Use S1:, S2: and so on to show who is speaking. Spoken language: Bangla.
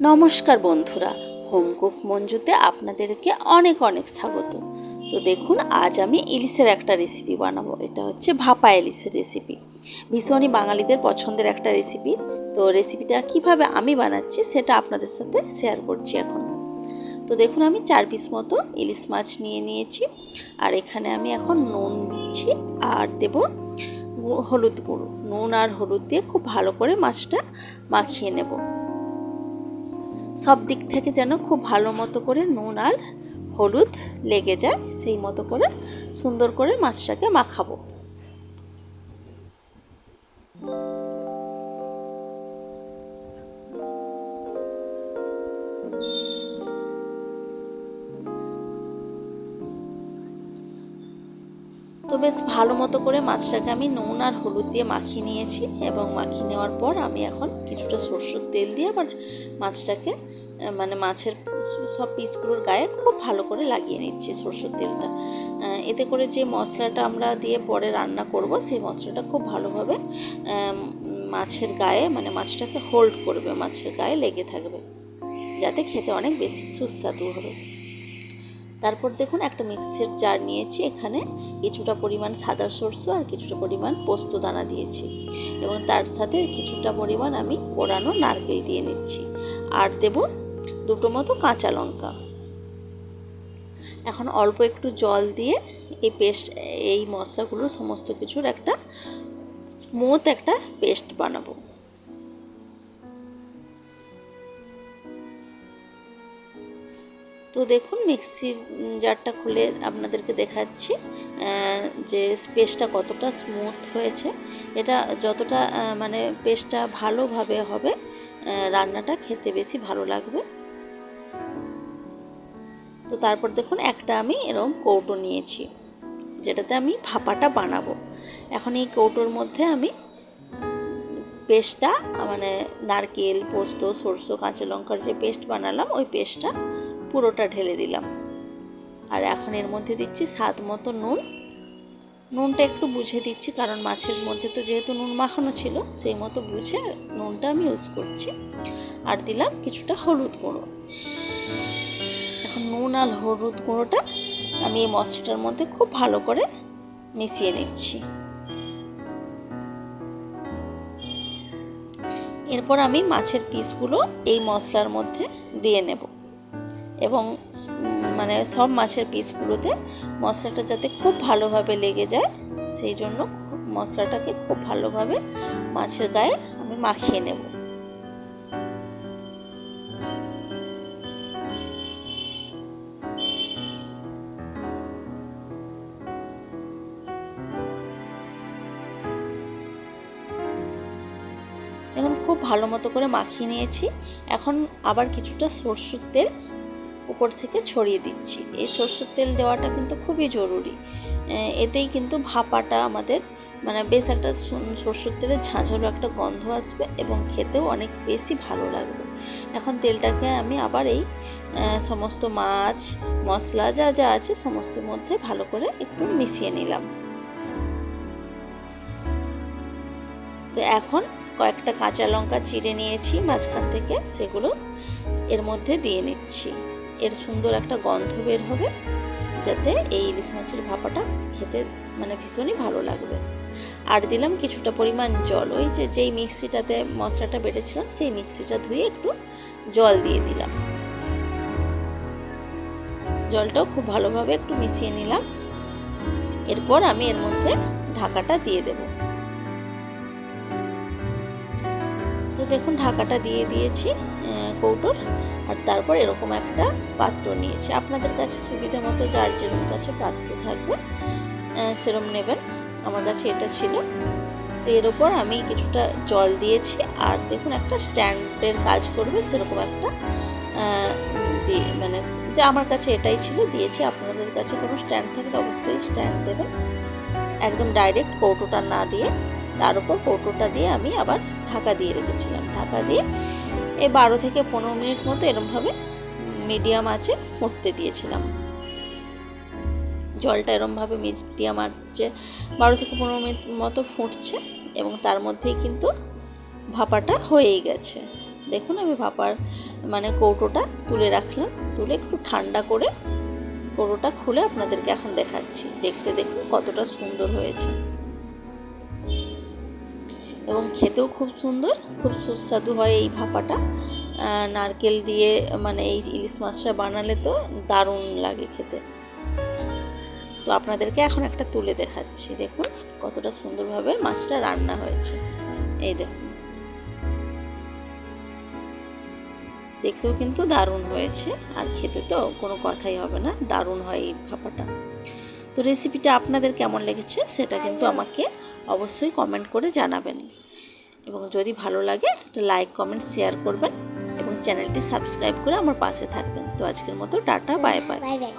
S1: নমস্কার বন্ধুরা হোমকুক মঞ্জুতে আপনাদেরকে অনেক অনেক স্বাগত। তো দেখুন, আজ আমি ইলিশের একটা রেসিপি বানাবো। এটা হচ্ছে ভাপা ইলিশের রেসিপি ভীষণই বাঙালিদের পছন্দের একটা রেসিপি তো রেসিপিটা কীভাবে আমি বানাচ্ছি, সেটা আপনাদের সাথে শেয়ার করছি এখন। তো দেখুন, আমি চার পিস মতো ইলিশ মাছ নিয়ে নিয়েছি। আর এখানে আমি এখন নুন দিচ্ছি আর দেব হলুদ গুঁড়ো। নুন আর হলুদ দিয়ে খুব ভালো করে মাছটা মাখিয়ে নেব। সব দিক থেকে যেন খুব ভালো মতো করে নুন আর হলুদ লেগে যায়, সেই মতো করে সুন্দর করে মাছটাকে মাখাবো। বেশ ভালো মতো করে মাছটাকে আমি নুন আর হলুদ দিয়ে মাখিয়ে নিয়েছি এবং মাখিয়ে নেওয়ার পর আমি এখন কিছুটা সরষের তেল দিয়ে আবার মাছটাকে মানে মাছের সব পিসগুলোর গায়ে খুব ভালো করে লাগিয়ে নিচ্ছি সরষের তেলটা। এতে করে যে মশলাটা আমরা দিয়ে পরে রান্না করব সেই মশলাটা খুব ভালোভাবে মাছের গায়ে মানে মাছটাকে হোল্ড করবে, মাছের গায়ে লেগে থাকবে, যাতে খেতে অনেক বেশি সুস্বাদু হবে। তারপর দেখুন একটা মিক্সের জার নিয়েছি, এখানে কিছুটা পরিমাণ সাদা সরষে আর কিছুটা পরিমাণ পোস্ত দানা দিয়েছি এবং তার সাথে কিছুটা পরিমাণ আমি কোরানো নারকেল দিয়ে নিচ্ছি আর দেব দুটো মতো কাঁচা লঙ্কা। এখন অল্প একটু জল দিয়ে এই পেস্ট, এই মশলাগুলোর সমস্ত কিছুর একটা স্মুথ একটা পেস্ট বানাবো। দেখুন মিক্সির জারটা খুলে আপনাদেরকে দেখাচ্ছি যে পেস্টটা কতটা স্মুথ হয়েছে। এটা যতটা মানে পেস্টটা ভালোভাবে হবে রান্নাটা খেতে বেশি ভালো লাগবে। তো তারপর দেখুন, একটা আমি এরকম কৌটো নিয়েছি, যেটাতে আমি ভাপাটা বানাবো। এখন এই কৌটোর মধ্যে আমি পেস্টটা মানে নারকেল, পোস্ত, সরষে, কাঁচা লঙ্কার যে পেস্ট বানালাম, ওই পেস্টটা পুরোটা ঢেলে দিলাম। আর এখন এর মধ্যে দিচ্ছি স্বাদ মতো নুন। নুনটা একটু বুঝে দিচ্ছি, কারণ মাছের মধ্যে তো যেহেতু নুন মাখানো ছিল, সেই মতো বুঝে নুনটা আমি ইউজ করছি। আর দিলাম কিছুটা হলুদ গুঁড়ো। এখন নুন আর হলুদ গুঁড়োটা আমি এই মশলাটার মধ্যে খুব ভালো করে মিশিয়ে নিচ্ছি। এরপর আমি মাছের পিসগুলো এই মশলার মধ্যে দিয়ে নেব। এবং মানে সব মাছের পিসগুলোতে মশলাটা যাতে খুব ভালোভাবে লেগে যায়, সেই জন্য মশলাটাকে খুব ভালোভাবে মাছের গায়ে আমি মাখিয়ে নেব। এখন খুব ভালো মতো করে মাখিয়ে নিয়েছি। এখন আবার কিছুটা সরষের তেল উপর থেকে ছড়িয়ে দিচ্ছি। এই সরষের তেল দেওয়াটা কিন্তু খুবই জরুরি। এতেই কিন্তু ভাপাটা আমাদের মানে বেশ একটা সরষের তেলের ঝাঁঝালো একটা গন্ধ আসবে এবং খেতেও অনেক বেশি ভালো লাগবে। এখন তেলটাকে আমি আবার এই সমস্ত মাছ, মশলা যা যা আছে সমস্ত মধ্যে ভালো করে একটু মিশিয়ে নিলাম। তো এখন কয়েকটা কাঁচা লঙ্কা চিড়ে নিয়েছি, মাঝখান থেকে সেগুলো এর মধ্যে দিয়ে নিচ্ছি। এর সুন্দর একটা গন্ধ বের হবে, যাতে এই ইলিশ মাছের ভাপাটা খেতে মানে ভীষণই ভালো লাগবে। আর দিলাম কিছুটা পরিমাণ জল, ওই যে যেই মিক্সিটাতে মশলাটা বেটেছিলাম, সেই মিক্সিটা ধুয়ে একটু জল দিয়ে দিলাম। জলটাও খুব ভালোভাবে একটু মিশিয়ে নিলাম। এরপর আমি এর মধ্যে ঢাকাটা দিয়ে দেবো। দেখুন ঢাকাটা দিয়ে দিয়েছি কৌটোর, আর তারপর এরকম একটা পাত্র নিয়েছি। আপনাদের কাছে সুবিধা মতো যার যেরকম কাছে পাত্র থাকবে সেরম নেবেন। আমার কাছে এটা ছিল। তো এর ওপর আমি কিছুটা জল দিয়েছি, আর দেখুন একটা স্ট্যান্ডের কাজ করবে সেরকম একটা দিয়ে মানে যা আমার কাছে এটাই ছিল, দিয়েছি। আপনাদের কাছে কোনো স্ট্যান্ড থাকলে অবশ্যই স্ট্যান্ড দেবেন। একদম ডাইরেক্ট কৌটোটা না দিয়ে, তার উপর কৌটোটা দিয়ে আমি আবার ঢাকা দিয়ে রেখেছিলাম। ঢাকা দিয়ে এই বারো থেকে পনেরো মিনিট মতো এরমভাবে মিডিয়াম আছে ফুটতে দিয়েছিলাম। জলটা এরমভাবে মিডিয়াম আছে বারো থেকে পনেরো মিনিট মতো ফুটছে এবং তার মধ্যেই কিন্তু ভাপাটা হয়েই গেছে। দেখুন আমি ভাপার মানে কৌটোটা তুলে রাখলাম। তুলে একটু ঠান্ডা করে কৌটোটা খুলে আপনাদেরকে এখন দেখাচ্ছি। দেখতে দেখুন কতটা সুন্দর হয়েছে। এবং খেতেও খুব সুন্দর খুব সুস্বাদু হয় এই ভাপাটা। নারকেল দিয়ে মানে এই ইলিশ মাছটা বানালে তো দারুণ লাগে খেতে। তো আপনাদেরকে এখন একটা তুলে দেখাচ্ছি দেখুন কতটা সুন্দরভাবে মাছটা রান্না হয়েছে। এই দেখুন। দেখতেও কিন্তু দারুণ হয়েছে আর খেতে তো কোনো কথাই হবে না দারুণ হয় এই ভাপাটা। তো রেসিপিটা আপনাদের কেমন লেগেছে সেটা কিন্তু আমাকে অবশ্যই কমেন্ট করে জানাবেন। এবং যদি ভালো লাগে লাইক কমেন্ট শেয়ার করবেন এবং চ্যানেলটি সাবস্ক্রাইব করে আমার পাশে থাকবেন। তো আজকের মতো টাটা বাই
S2: বাই বাই